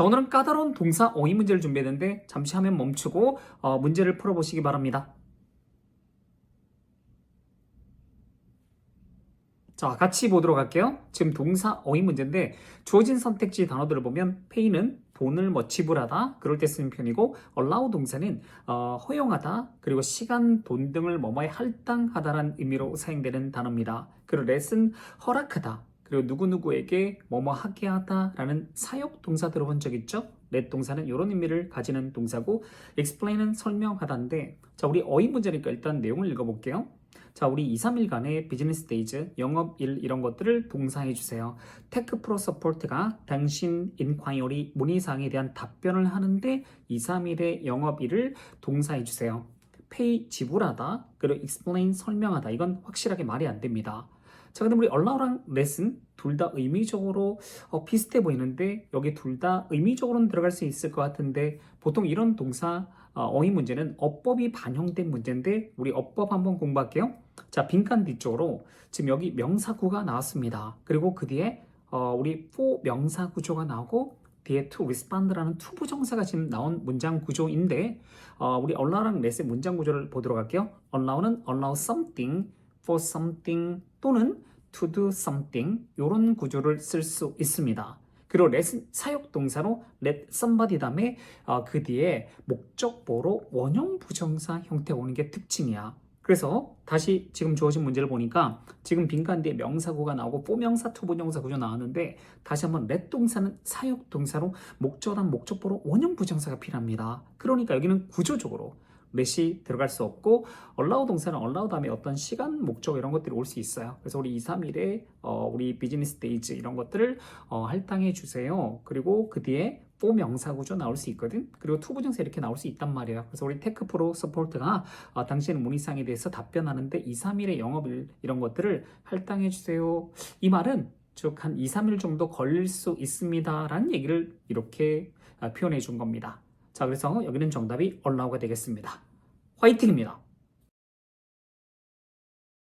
자, 오늘은 까다로운 동사 어휘 문제를 준비했는데 잠시 화면 멈추고 어, 문제를 풀어보시기 바랍니다. 자, 같이 보도록 할게요. 지금 동사 어휘 문제인데 주어진 선택지 단어들을 보면 pay는 돈을 뭐 지불하다 그럴 때 쓰는 표현이고 allow 동사는 어, 허용하다 그리고 시간, 돈 등을 뭐뭐에 할당하다라는 의미로 사용되는 단어입니다. 그리고 let은 허락하다 그리고 누구누구에게 뭐뭐 하게 하다라는 사역 동사 들어본 적 있죠? let 동사는 이런 의미를 가지는 동사고 explain은 설명하다인데 자 우리 어휘 문제니까 일단 내용을 읽어볼게요. 자, 우리 2, 3일간의 비즈니스 데이즈, 영업일 이런 것들을 동사해 주세요. 테크 프로 서포트가 당신 인콰이어리 문의사항에 대한 답변을 하는데 2, 3일의 영업일을 동사해 주세요. pay 지불하다, 그리고 explain 설명하다. 이건 확실하게 말이 안 됩니다. 자, 근데 우리 allow랑 let은 둘 다 의미적으로 어, 비슷해 보이는데 여기 둘 다 의미적으로는 들어갈 수 있을 것 같은데 보통 이런 동사 어, 어휘 문제는 어법이 반영된 문제인데 우리 어법 한번 공부할게요. 자, 빈칸 뒤쪽으로 지금 여기 명사구가 나왔습니다. 그리고 그 뒤에 어, 우리 for 명사 구조가 나오고 뒤에 to respond라는 to 부정사가 지금 나온 문장 구조인데 어, 우리 allow랑 let의 문장 구조를 보도록 할게요. allow는 allow something for something 또는 to do something 이런 구조를 쓸 수 있습니다. 그리고 let은 사역 동사로 let somebody 다음에 어, 그 뒤에 목적보로 원형 부정사 형태 오는 게 특징이야. 그래서 다시 지금 주어진 문제를 보니까 지금 빈칸 뒤에 명사구가 나오고 포명사 투부정사 구조 나왔는데 다시 한번 let 동사는 사역 동사로 목적어랑 목적보로 원형 부정사가 필요합니다. 그러니까 여기는 구조적으로 let이 들어갈 수 없고 allow 동사는 allow 다음에 어떤 시간, 목적 이런 것들이 올 수 있어요. 그래서 우리 2, 3일에 어, 우리 비즈니스 데이즈 이런 것들을 어, 할당해 주세요. 그리고 그 뒤에 for 명사 구조 나올 수 있거든. 그리고 투 부정사 이렇게 나올 수 있단 말이에요. 그래서 우리 테크 프로 서포트가 어, 당신의 문의사항에 대해서 답변하는데 2, 3일의 영업 일 이런 것들을 할당해 주세요. 이 말은 즉 한 2, 3일 정도 걸릴 수 있습니다라는 얘기를 이렇게 아, 표현해 준 겁니다. 자, 그래서 여기는 정답이 allow가 되겠습니다. 화이팅입니다.